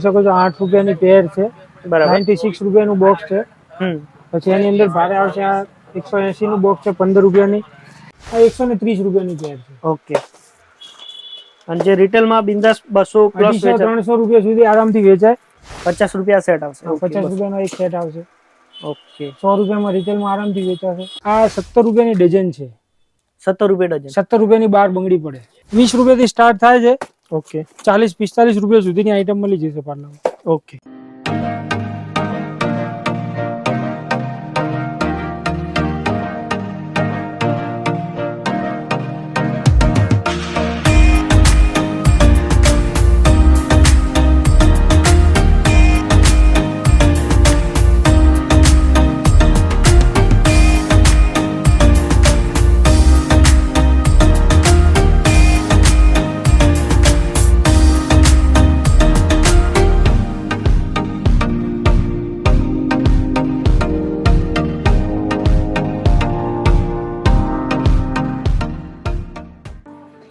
શકો છો આઠ રૂપિયાની પેર છે. નાઇન્ટી સિક્સ રૂપિયાનું બોક્સ છે. પછી એની અંદર ભારે આવશે આ એકસો એસી નું બોક્સ છે પંદર રૂપિયાની. આ એકસો ને ત્રીસ રૂપિયાની પેર છે. ઓકે. અને જે રિટેલમાં બિંદાસ બસો પ્લસ ત્રણસો રૂપિયા સુધી આરામથી વેચાય. પચાસ રૂપિયા સેટ આવશે. પચાસ. રૂપિયાનો એક સેટ આવશે. ઓકે. સો રૂપિયામાં રિટેલમાં આરામથી વેચાશે. આ સત્તર રૂપિયાની ડઝન છે. સત્તર રૂપિયા ડઝન. સત્તર રૂપિયાની બાર બંગડી પડે. વીસ રૂપિયાથી સ્ટાર્ટ થાય છે. ઓકે. ચાલીસ પિસ્તાલીસ રૂપિયા સુધીની આઈટમ મળી જશે પાર્લરમાં. ઓકે.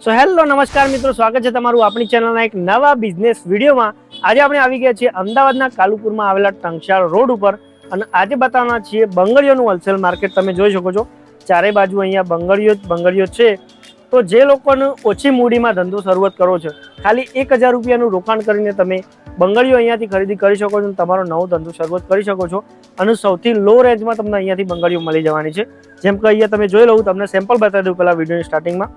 સો હેલો નમસ્કાર મિત્રો. સ્વાગત છે તમારું આપણી ચેનલના એક નવા બિઝનેસ વિડીયોમાં. આજે આપણે આવી ગયા છીએ અમદાવાદના કાલુપુરમાં આવેલા ટંકશાળ રોડ ઉપર. અને આજે બતાવવાના છીએ બંગડીઓનું હોલસેલ માર્કેટ તમે જોઈ શકો છો. ચારે બાજુ અહીંયા બંગડીઓ જ બંગડીઓ છે. તો જે લોકોને ઓછી મૂડીમાં ધંધો શરૂઆત કરવો છે, ખાલી એક હજાર રૂપિયાનું રોકાણ કરીને તમે બંગડીઓ અહીંયાથી ખરીદી કરી શકો છો અને તમારો નવો ધંધો શરૂઆત કરી શકો છો. અને સૌથી લો રેન્જમાં તમને અહીંયાથી બંગડીઓ મળી જવાની છે. જેમ કે અહીંયા તમે જોઈ લઉં, તમને સેમ્પલ બતાવી દઉં પહેલાં વિડીયોની સ્ટાર્ટિંગમાં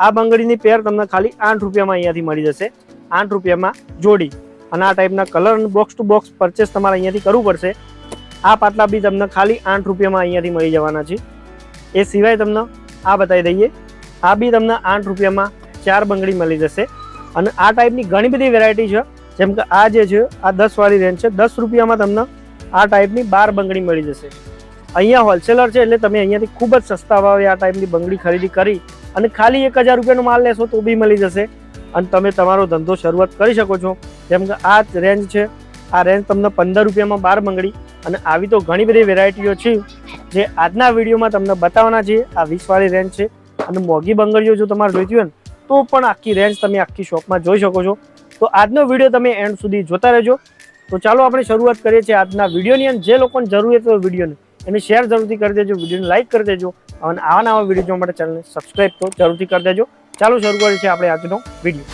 આ બંગડીની પેર તમને ખાલી આઠ રૂપિયામાં અહીંયાથી મળી જશે. આઠ રૂપિયામાં જોડી. અને આ ટાઈપના colour box to box purchase તમારે અહીંયાથી કરવું પડશે. આ પાટલા બી તમને ખાલી આઠ રૂપિયામાં અહીંયાથી મળી જવાના છે. એ સિવાય તમને આ બતાવી દઈએ. આ બી તમને આઠ રૂપિયામાં ચાર બંગડી મળી જશે. અને આ ટાઈપની ઘણી બધી વેરાયટી છે. જેમ કે આ જે છે, આ દસવાળી રેન્જ છે. દસ રૂપિયામાં તમને આ ટાઈપની બાર બંગડી મળી જશે. અહીંયા હોલસેલર છે એટલે તમે અહીંયાથી ખૂબ જ સસ્તા ભાવે આ ટાઈપની બંગડી ખરીદી કરી અને ખાલી એક હજાર રૂપિયાનો માલ લેશો તો બી મળી જશે. અને તમે તમારો ધંધો શરૂઆત કરી શકો છો. જેમ કે આ રેન્જ છે. આ રેન્જ તમને પંદર રૂપિયામાં બાર બંગડી અને આવી તો ઘણી બધી વેરાયટીઓ છે. જે આજના વિડીયોમાં તમને બતાવવાના છે. આ વીસવાળી રેન્જ છે. અને મોંઘી બંગડીઓ જો તમારે જોઈતી હોય ને, તો પણ આખી રેન્જ તમે આખી શોપમાં જોઈ શકો છો. તો આજનો વીડિયો તમે એન્ડ સુધી જોતા રહેજો. તો ચાલો આપણે શરૂઆત કરીએ છીએ આજના વિડીયોની. અને જે લોકોને જરૂરિયાત હોય વિડીયોની એને શેર જરૂરથી કરી દેજો, વિડીયોને લાઇક કરી દેજો અને આવા નવા વીડિયો જોવા માટે ચેનલને સબસ્ક્રાઇબ તો જરૂરથી કરી દેજો. ચાલો શરૂ કરીએ છીએ આપણે આજનો વીડિયો.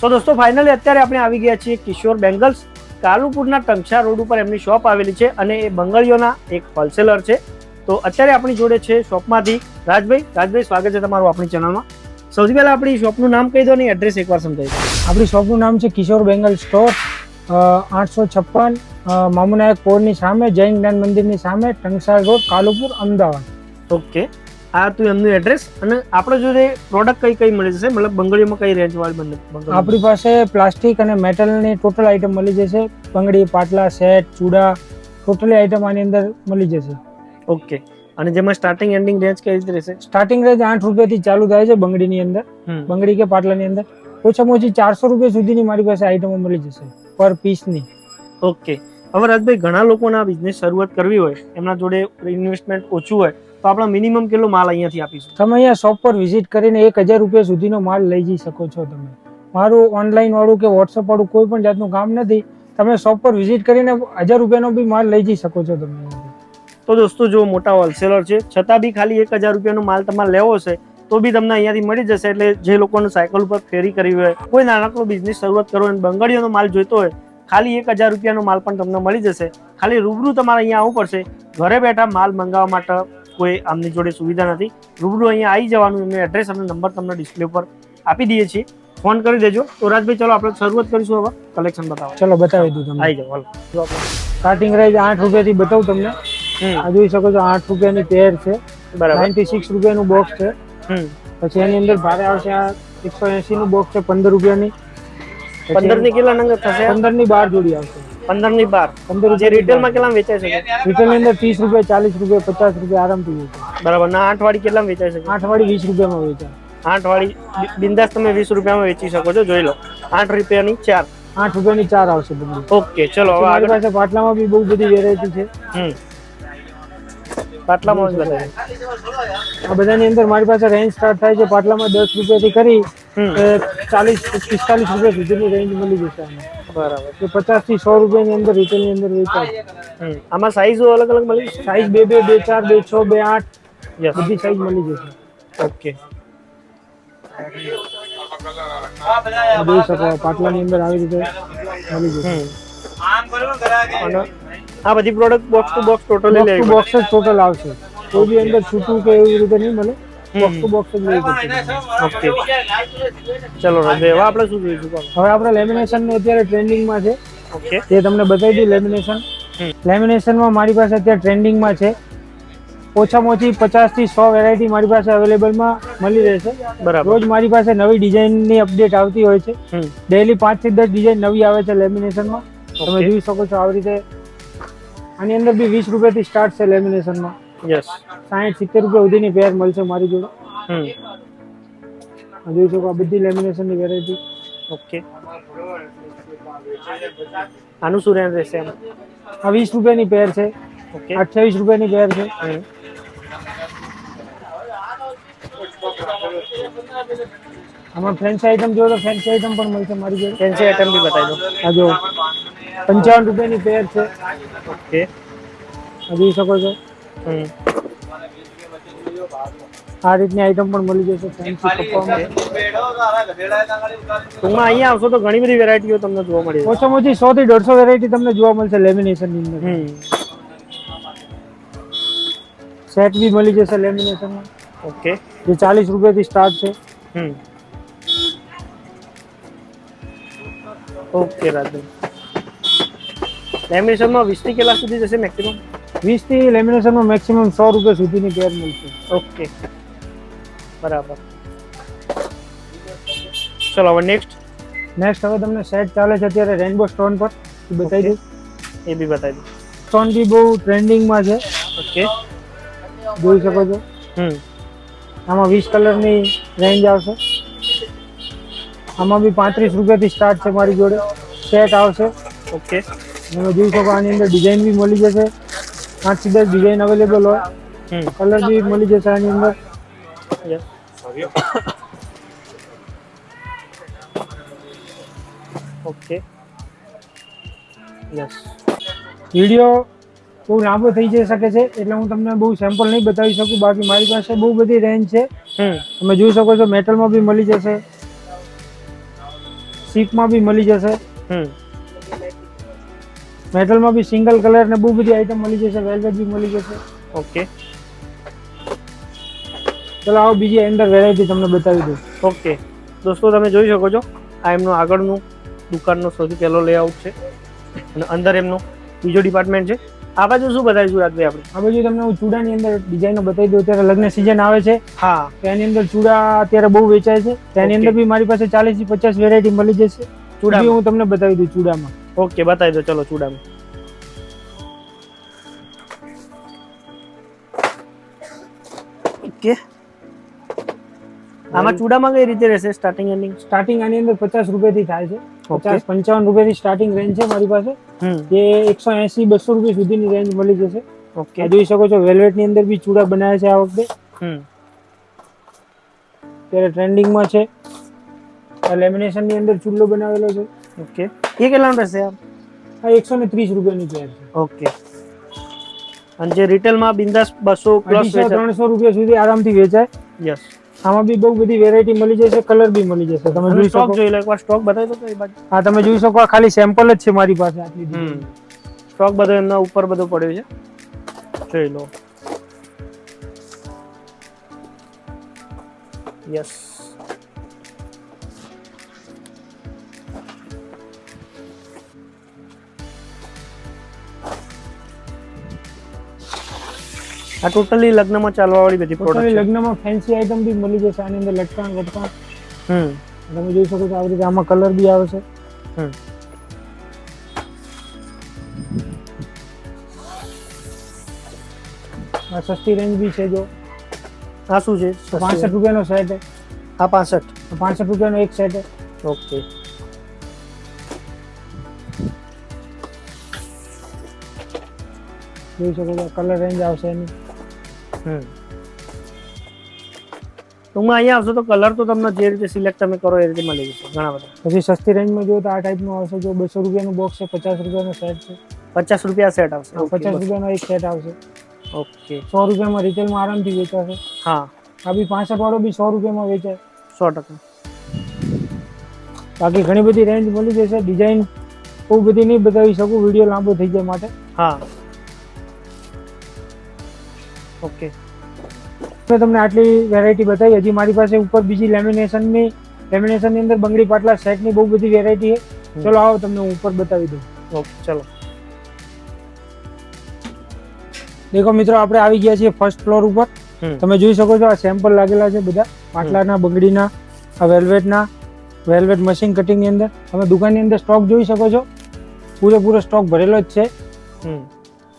તો દોસ્તો ફાઇનલી અત્યારે આપણે આવી ગયા છીએ કિશોર બેંગલ્સ કાલુપુરના ટંકશા રોડ ઉપર એમની શોપ આવેલી છે અને એ બંગાળીઓના એક હોલસેલર છે. તો અત્યારે આપણી જોડે છે શોપમાંથી રાજભાઈ. રાજભાઈ, સ્વાગત છે તમારું આપણી ચેનલમાં સૌથી પહેલાં આપણી શોપનું નામ કહી દો ને એડ્રેસ એકવાર સમજાવી આપણી શોપનું નામ છે કિશોર બેંગલ સ્ટોર આઠસો છપ્પન મામુનાયક પોળની સામે જૈન જ્ઞાન મંદિરની સામે ટંકસાળ રોડ કાલુપુર અમદાવાદ. ઓકે. આ તું એમનું એડ્રેસ અને આપણે જોડે પ્રોડક્ટ કઈ કઈ મળી જશે મતલબ બંગડીઓમાં કઈ રેન્જ વાળી બંને આપણી પાસે પ્લાસ્ટિક અને મેટલની ટોટલ આઈટમ મળી જશે. બંગડી પાટલા સેટ ચૂડા ટોટલી આઈટમ આની અંદર મળી જશે. ઓકે. અને જેમાં સ્ટાર્ટિંગ એન્ડિંગ રેન્જ કઈ રીતે રહેશે? સ્ટાર્ટિંગ રેન્જ આઠ રૂપિયાથી ચાલુ થાય છે બંગડીની અંદર. બંગડી કે પાટલાની અંદર. ઓછામાં ઓછી ચારસો રૂપિયા સુધીની મારી પાસે આઈટમો મળી જશે પર પીસની ઓકે. હવે રાજભાઈ ઘણા લોકોને આ બિઝનેસ શરૂઆત કરવી હોય એમના જોડે ઇન્વેસ્ટમેન્ટ ઓછું હોય તો આપણે મિનિમમ કેટલો માલ અહીંયાથી આપીશું તમે અહીંયા શોપ પર વિઝિટ કરીને એક હજાર રૂપિયા સુધીનો માલ લઈ જઈ શકો છો તમે. મારું ઓનલાઈન વાળું કે વોટ્સઅપ વાળું કોઈ પણ જાતનું કામ નથી. તમે શોપ પર વિઝિટ કરીને હજાર રૂપિયાનો બી માલ લઈ જઈ શકો છો તમે. તો દોસ્તો જો મોટા હોલસેલર છે છતાં બી ખાલી એક હજાર રૂપિયાનો માલ તમારે લેવો છે તો બી તમને અહીંયાથી મળી જશે. એટલે જે લોકોને સાયકલ ઉપર ફેરી કરવી હોય કોઈ નાનકડો બિઝનેસ શરૂઆત કરવો હોય અને બંગડીઓનો માલ જોઈતો હોય ખાલી એક હજાર રૂપિયાનો માલ પણ તમને મળી જશે. ખાલી રૂબરૂ તમારે અહીંયા આવવું પડશે. ઘરે બેઠા માલ મંગાવવા માટે કોઈ આમની જોડે સુવિધા નથી. રૂબરૂ અહીંયા આવી જવાનું એમનું એડ્રેસ અને નંબર તમને ડિસ્પ્લે ઉપર આપી દઈએ છીએ. ફોન કરી દેજો. તો રાજભાઈ ચલો આપણે શરૂઆત કરીશું હવે. કલેક્શન બતાવો ચલો બતાવી દઉં તમને. આવી જાઓ હાલો. સ્ટાર્ટિંગ રેન્જ આઠ રૂપિયાથી બતાવું તમને. આ જોઈ શકો છો આઠ રૂપિયાની પેર છે. બરાબર. નાઇન્ટી સિક્સ રૂપિયાનું બોક્સ છે. હમ. પછી એની અંદર ભારે આવશે આ એકસો એસી નું બોક્સ છે પંદર રૂપિયાની. પંદરની કેટલા નંગ થશે? પંદરની બાર જોડી આવશે. પંદરની બાર. પંદર જે રિટેલમાં કેટલા વેચાય છે રિટેલની અંદર ત્રીસ રૂપિયા ચાલીસ રૂપિયા પચાસ રૂપિયા આરામથી વેચાય. બરાબર. ના આઠ વાળી કેટલા વેચાય છે આઠ વાળી વીસ રૂપિયામાં વેચાય. આઠ વાળી બિંદાસ તમે વીસ રૂપિયામાં વેચી શકો છો જોઈ લો. આઠ રૂપિયાની ચાર. આઠ રૂપિયાની ચાર આવશે બધી. ઓકે ચલો હવે આગળ. પાસે પાટલામાં બી બહુ બધી વેરાયટી છે. હમ. પાટલામાં જ બતાવે આ બધાની અંદર મારી પાસે રેન્જ સ્ટાર્ટ થાય છે પાટલામાં દસ રૂપિયાથી કરી ચાલીસ પિસ્તાલીસ રૂપિયા સુધીની રેન્જ મળી જશે બરાબર. એ પચાસથી સો રૂપિયાની અંદર રિટેલની અંદર વેચાય. આમાં સાઈઝો અલગ અલગ મળી જશે? સાઈઝ બે બે બે ચાર બે છ બે આઠ બધી સાઈઝ મળી જશે. ઓકે. આ જોઈ શકો પાટલાની અંદર આવી રીતે મળી જશે. અને આ બધી product box to box totally box to box જ ટોટલ આવશે. કોઈ બી અંદર છૂટું કે એવી રીતે નહીં મળે. ચલો હવે આપણે શું જોઈશું? હવે આપણે લેમિનેશન અત્યારે ટ્રેન્ડિંગમાં છે. ઓકે તે તમને બતાવી દઉં લેમિનેશન લેમિનેશનમાં મારી પાસે અત્યારે ટ્રેન્ડિંગમાં છે. ઓછામાં ઓછી પચાસથી સો વેરાયટી મારી પાસે અવેલેબલમાં મળી રહેશે. બરાબર. રોજ મારી પાસે નવી ડિઝાઇનની અપડેટ આવતી હોય છે. ડેલી પાંચથી દસ ડિઝાઇન નવી આવે છે લેમિનેશનમાં તમે. જોઈ શકો છો આવી રીતે. આની અંદર બી વીસ રૂપિયાથી સ્ટાર્ટ છે લેમિનેશનમાં યસ સાઠ સિત્તેર રૂપિયા સુધીની પેર મળશે મારી જોડે. હમ. જોઈ શકો આ બધી લેમિનેશનની વેરાયટી ઓકે આનું શું રેન્જ રહેશે એમ? આ વીસ રૂપિયાની પેર છે. ઓકે અઠ્યાવીસ રૂપિયાની પેર છે. આમાં ફેન્સી આઈટમ જોયો તો ફેન્સી આઈટમ પણ મળશે મારી જોડે. ફેન્સી આઈટમ બી બતાવી દો. આ જો પંચાવન રૂપિયાની પેર છે. ઓકે આ જોઈ શકો છો. આ રીતની આઈટમ પણ મળી જશે ટૂંકમાં અહીંયા આવશો તો ઘણી બધી વેરાયટીઓ તમને જોવા મળી ઓછામાં ઓછી સો થી દોઢસો વેરાયટી તમને જોવા મળશે લેમિનેશનની અંદર. સેટ બી મળી જશે લેમિનેશનમાં ઓકે. જે ચાલીસ રૂપિયાથી સ્ટાર્ટ છે. હમ. ઓકે રાજુ લેમિનેશનમાં વીસથી કેટલા સુધી જશે મેક્સિમમ વીસથી લેમિનેશનમાં મેક્સિમમ સો રૂપિયા સુધીની પેર મળશે. ઓકે. બરાબર. ચલો હવે નેક્સ્ટ નેક્સ્ટ હવે તમને સેટ ચાલે છે અત્યારે રેનબો સ્ટોન પર. એ બતાવી દઉં. એ બી બતાવી દઉં. સ્ટોન બી બહુ ટ્રેન્ડિંગમાં છે. ઓકે. જોઈ શકો છો. હમ. આમાં વીસ કલરની રેન્જ આવશે. આમાં બી પાંત્રીસ રૂપિયાથી સ્ટાર્ટ છે મારી જોડે. સેટ આવશે. ઓકે. તમે જોઈ શકો આની અંદર ડિઝાઇન બી મળી જશે. પાંચથી દસ ડિઝાઇન અવેલેબલ હોય. કલર બી મળી જશે આની અંદર. ઓકે. યસ વીડિયો બહુ લાંબો થઈ જઈ શકે છે એટલે હું તમને બહુ સેમ્પલ નહીં બતાવી શકું. બાકી મારી પાસે બહુ બધી રેન્જ છે. તમે જોઈ શકો છો મેટલમાં બી મળી જશે. શીપમાં બી મળી જશે. મેટલમાં બી સિંગલ કલર ને બહુ બધી આઈટમ મળી જશે વેલ્વેટ બી મળી જશે. ઓકે ચલો આવો બીજી અંદર વેરાયટી તમને બતાવી દઉં. ઓકે દોસ્તો તમે જોઈ શકો છો આ એમનું આગળનું દુકાનનો સૌથી પહેલો લેઆઉટ છે અને અંદર એમનું બીજો ડિપાર્ટમેન્ટ છે. આ બાજુ શું બતાવીશું રાજભાઈ આપણે? આ બાજુ તમને હું ચૂડાની અંદર ડિઝાઇનો બતાવી દઉં. અત્યારે લગ્ન સિઝન આવે છે. હા. તો એની અંદર ચૂડા અત્યારે બહુ વેચાય છે. તેની અંદર બી મારી પાસે ચાલીસથી પચાસ વેરાયટી મળી જશે. ચૂડા હું તમને બતાવી દઉં ચૂડામાં. ઓકે બતાવી દો ચલો ચૂડામાં ઓકે આમાં ચૂડામાં કઈ રીતે રહેશે સ્ટાર્ટિંગ એન્ડિંગ સ્ટાર્ટિંગ આની અંદર પચાસ રૂપિયાથી થાય છે. Okay. પચાસ પંચાવન રૂપિયાથી સ્ટાર્ટિંગ રેન્જ છે મારી પાસે. હમ. જે એકસો એસી બસો રૂપિયા સુધીની રેન્જ મળી જશે. ઓકે આ જોઈ શકો છો વેલ્વેટની અંદર બી ચૂડા બનાવ્યા છે આ વખતે. હમ. અત્યારે ટ્રેન્ડિંગમાં છે. આ લેમિનેશનની અંદર ચૂલ્લો બનાવેલો છે. ઓકે એ કેટલાનું રહેશે આ એકસો ને ત્રીસ રૂપિયાની ચેર છે. ઓકે. અને જે રિટેલમાં બિંદાસ બસો પ્લસ ત્રણસો રૂપિયા સુધી આરામથી વેચાય. યસ આમાં બી બહુ બધી વેરાયટી મળી જશે કલર બી મળી જશે. તમે જોઈ સ્ટોક શકો. જોઈ લો એકવાર સ્ટોક બતાવી દો તો એ બાજુ. હા તમે જોઈ શકો ખાલી સેમ્પલ જ છે મારી પાસે આટલી સ્ટોક બધો. એમના ઉપર બધો પડ્યો છે. જોઈ લો. યસ આ ટોટલી લગ્નમાં ચાલવા વાળી બધી પ્રોડક્ટ લગ્નમાં ફેન્સી આઈટમ બી મળી જશે આની અંદર લટકણ વટકાણ હમ. તમે જોઈ શકો છો આવી રીતે આમાં કલર બી આવે છે. હમ. આ સસ્તી રેન્જ બી છે જો. આ શું છે? પાંસઠ રૂપિયાનો સેટ છે. આ પાસઠ. પાંસઠ રૂપિયાનો એક સેટ છે. ઓકે. જોઈ શકો છો કલર રેન્જ આવશે એની. ટૂંકમાં અહીંયા આવશો તો કલર તો તમને જે રીતે સિલેક્ટ તમે કરો એ રીતે મળી જશે ઘણા બધા. પછી સસ્તી રેન્જમાં જો તો આ ટાઈપનું આવશે જો બસો રૂપિયાનું બોક્સ છે પચાસ રૂપિયાનો સેટ છે. પચાસ રૂપિયા સેટ આવશે. પચાસ રૂપિયાનો એક સેટ આવશે. ઓકે. સો રૂપિયામાં રિટેલમાં આરામથી વેચાશે. હા. આ બી પાસઠ વાળો બી સો રૂપિયામાં વેચાય. સો ટકા. બાકી ઘણી બધી રેન્જ મળી જશે. ડિઝાઇન બહુ બધી નહીં બતાવી શકું. વીડિયો લાંબો થઈ જાય માટે. હા. ઓકે મેં તમને આટલી વેરાયટી બતાવી. હજી મારી પાસે ઉપર બીજી લેમિનેશનની લેમિનેશનની અંદર બંગડી પાટલા સેટની બહુ બધી વેરાયટી છે. ચલો આવો તમને હું ઉપર બતાવી દઉં. ઓકે ચલો. દેખો મિત્રો આપણે આવી ગયા છીએ ફર્સ્ટ ફ્લોર ઉપર. તમે જોઈ શકો છો આ સેમ્પલ લાગેલા છે બધા. પાટલાના બંગડીના આ વેલ્વેટના વેલ્વેટ મશીન કટિંગની અંદર. તમે દુકાનની અંદર સ્ટોક જોઈ શકો છો. પૂરેપૂરો સ્ટોક ભરેલો જ છે.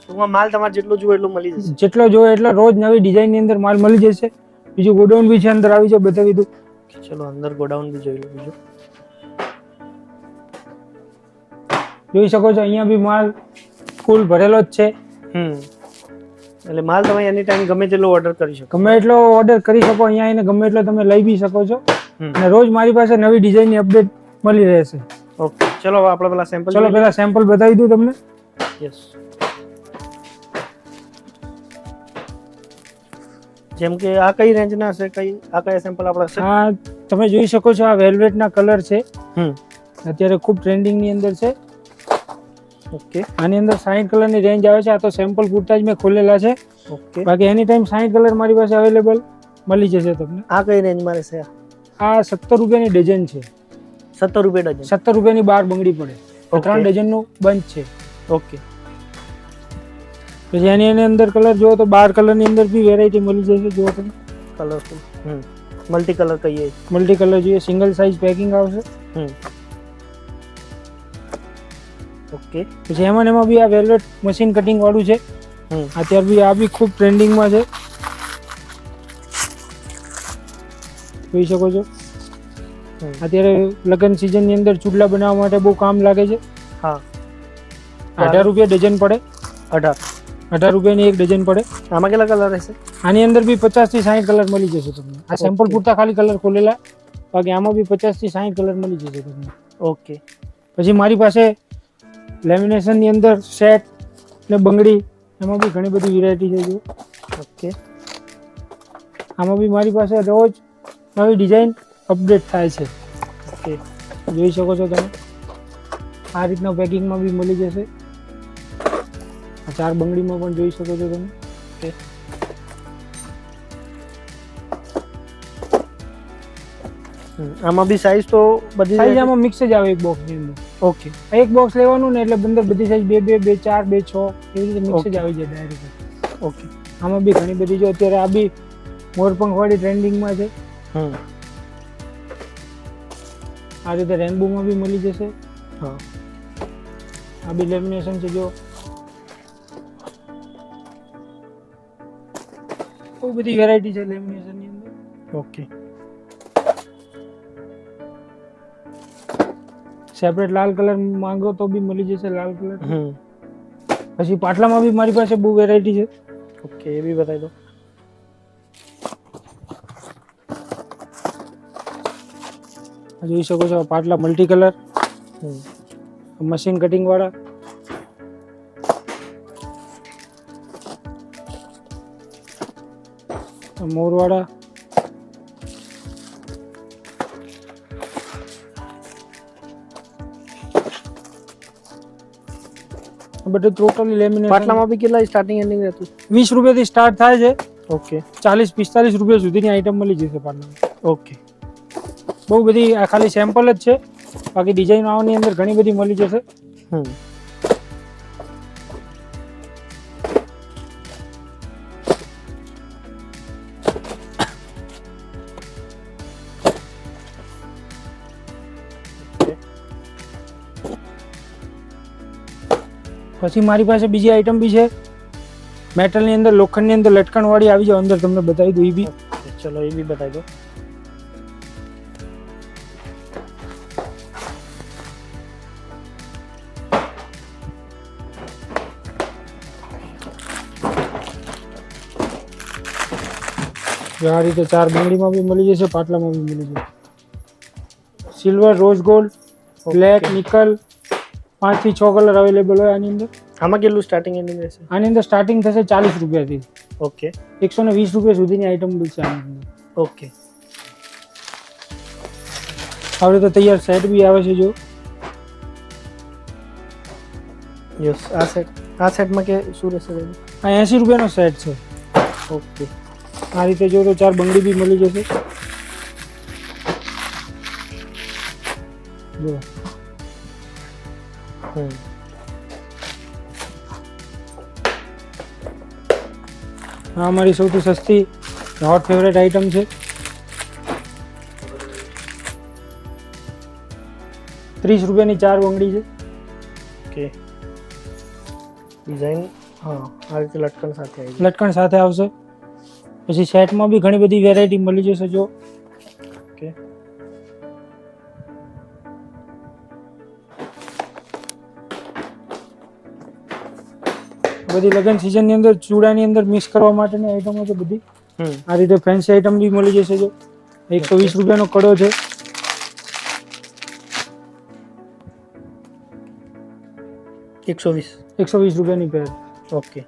ટૂંકમાં માલ તમારે જેટલો જોઈએ એટલું મળી જશે. જેટલો જોઈએ એટલો રોજ નવી ડિઝાઇનની અંદર માલ મળી જશે. બીજું ગોડાઉન બી છે અંદર આવી છે બતાવી દઉં ચલો અંદર ગોડાઉન બી જોઈ લો બીજું. જોઈ શકો છો અહીંયા બી માલ ફૂલ ભરેલો જ છે. હમ. એટલે માલ તમે એની ટાઈમ ગમે તેટલો ઓર્ડર કરી શકો. ગમે એટલો ઓર્ડર કરી શકો અહીંયા આવીને ગમે એટલો તમે લઈ બી શકો છો. અને રોજ મારી પાસે નવી ડિઝાઇનની અપડેટ મળી રહેશે. ઓકે ચલો આપણે પેલા સેમ્પલ ચલો પેલા સેમ્પલ બતાવી દઉં તમને. યસ જેમ કે આ કઈ રેન્જના છે? કઈ આ કયા સેમ્પલ આપણે છે? આ તમે જોઈ શકો છો આ વેલ્વેટના કલર છે. હમ. અત્યારે ખૂબ ટ્રેન્ડિંગની અંદર છે. ઓકે. આની અંદર સાઈઠ કલરની રેન્જ આવે છે. આ તો સેમ્પલ પૂરતા જ મેં ખોલેલા છે. ઓકે. બાકી એની ટાઈમ સાઠ કલર મારી પાસે અવેલેબલ મળી જશે તમને. આ કઈ રેન્જ મારે આ? આ સત્તર રૂપિયાની ડઝન છે. સત્તર રૂપિયા ડઝન. સત્તર રૂપિયાની બાર બંગડી પડે. ત્રણ ડઝનનું બંધ છે. ઓકે. પછી એની એની અંદર કલર જોવો તો બાર કલરની અંદર બી વેરાયટી મળી જશે જુઓ તમે કલરફુલ હમ. મલ્ટી કલર કહીએ. મલ્ટી કલર જોઈએ સિંગલ સાઇઝ પેકિંગ આવશે. હમ. ઓકે. પછી એમાં એમાં બી આ વેલ્વેટ મશીન કટિંગ વાળું છે. હમ. અત્યારે બી આ બી ખૂબ ટ્રેન્ડિંગમાં છે. જોઈ શકો છો. અત્યારે લગ્ન સિઝનની અંદર ચૂડલા બનાવવા માટે બહુ કામ લાગે છે. હા. અઢાર રૂપિયા ડઝન પડે. અઢાર. અઢાર રૂપિયાની એક ડઝન પડે. આમાં કેટલા કલર રહેશે? આની અંદર બી પચાસથી સાઠ કલર મળી જશે તમને. આ સેમ્પલ. પૂરતા ખાલી કલર ખોલેલા. બાકી આમાં બી પચાસથી સાઠ કલર મળી જશે તમને. ઓકે પછી મારી પાસે લેમિનેશનની અંદર સેટ ને બંગડી એમાં બી ઘણી બધી વેરાયટી છે જો ઓકે આમાં બી મારી પાસે રોજ નવી ડિઝાઇન અપડેટ થાય છે. ઓકે જોઈ શકો છો તમે. આ રીતના પેકિંગમાં બી મળી જશે. આ ચાર બંગડીમાં પણ જોઈ શકો છો તમે. ઓકે. આમાં બી સાઈઝ તો બધી સાઈઝ આમાં મિક્સ જ આવે એક બોક્સની અંદર. ઓકે એક બોક્સ લેવાનું ને એટલે અંદર બધી સાઈઝ બે બે બે ચાર બે છ એવી રીતે મિક્સ જ આવી જાય ડાયરેક્ટ ઓકે આમાં બી ઘણી બધી જો અત્યારે આ બી મોરપંખ વાળી ટ્રેન્ડિંગમાં છે. આ રીતે રેનબોમાં બી મળી જશે. હા. આ બી લેમિનેશન છે જો. બહુ બધી વેરાયટી છે લેમિનેશનની અંદર. ઓકે સેપરેટ લાલ કલર માંગો તો બી મળી જશે લાલ કલર હમ. પછી પાટલામાં બી મારી પાસે બહુ વેરાયટી છે. ઓકે એ બી બતાવી દો. જોઈ શકો છો પાટલા મલ્ટી કલર મશીન કટિંગ વાળા. આ મોર વાળા આ બધું ટોટલી લેમિનેશન પાટલામાં બી કેટલા સ્ટાર્ટિંગ એન્ડિંગ રહેતું? વીસ રૂપિયાથી સ્ટાર્ટ થાય છે. ઓકે ચાલીસ પિસ્તાલીસ રૂપિયા સુધીની આઈટમ મળી જશે પાટલામાં ઓકે બહુ બધી આ ખાલી સેમ્પલ જ છે. બાકી ડિઝાઇન આવવાની અંદર ઘણી બધી મળી જશે. હમ. પછી મારી પાસે બીજી આઈટમ બી છે. મેટલની અંદર લોખંડની અંદર લટકણ વાળી આવી જાય અંદર તમને બતાવી દઉં એ બી. ચલો એ બી બતાવી દો. જો આ રીતે ચાર બંગડીમાં બી મળી જશે પાટલામાં બી મળી જશે. Silver rose gold black nickel પાંચથી છ કલર અવેલેબલ હોય આની અંદર આમાં કેટલું સ્ટાર્ટિંગ એન્ડિંગ રહેશે આની અંદર સ્ટાર્ટિંગ થશે ચાલીસ રૂપિયાથી ઓકે એકસો ને વીસ રૂપિયા સુધીની આઈટમ બી છે આની અંદર ઓકે આવી રીતે તૈયાર સેટ બી આવે છે જો યસ આ સેટ આ સેટમાં કે શું રહેશે ભાઈ આ એંસી રૂપિયાનો સેટ છે ઓકે આ રીતે જો તો ચાર બંગડી બી મળી જશે જો હમ આ અમારી સૌથી સસ્તી હોટ ફેવરેટ આઈટમ છે. ત્રીસ રૂપિયાની ચાર બંગડી છે. ઓકે ડિઝાઇન હા આ રીતે લટકણ સાથે લટકણ સાથે આવશે. પછી સેટમાં બી ઘણી બધી વેરાયટી મળી જશે જો બધી લગ્ન સિઝનની અંદર ચૂડાની અંદર મિક્સ કરવા માટેની આઈટમો છે બધી. આ રીતે ફેન્સી આઈટમ બી મળી જશે જો. એકસો વીસ રૂપિયાનો કડો છે. એકસો વીસ. એકસો વીસ રૂપિયાની પેર ઓકે.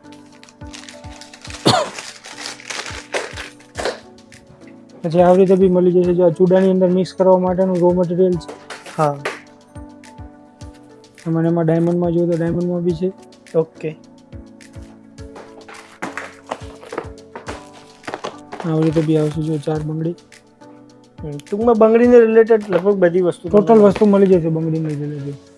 પછી આવી રીતે બી મળી જશે જો આ ચૂડાની અંદર મિક્સ કરવા માટેનું રો મટીરિયલ છે. હા. મને એમાં ડાયમંડમાં જોયું તો ડાયમંડમાં બી છે. ઓકે. આવી રીતે બી આવશે જો ચાર બંગડી. ટૂંકમાં બંગડીને રિલેટેડ લગભગ બધી વસ્તુ ટોટલ વસ્તુ મળી જશે બંગડીને રિલેટેડ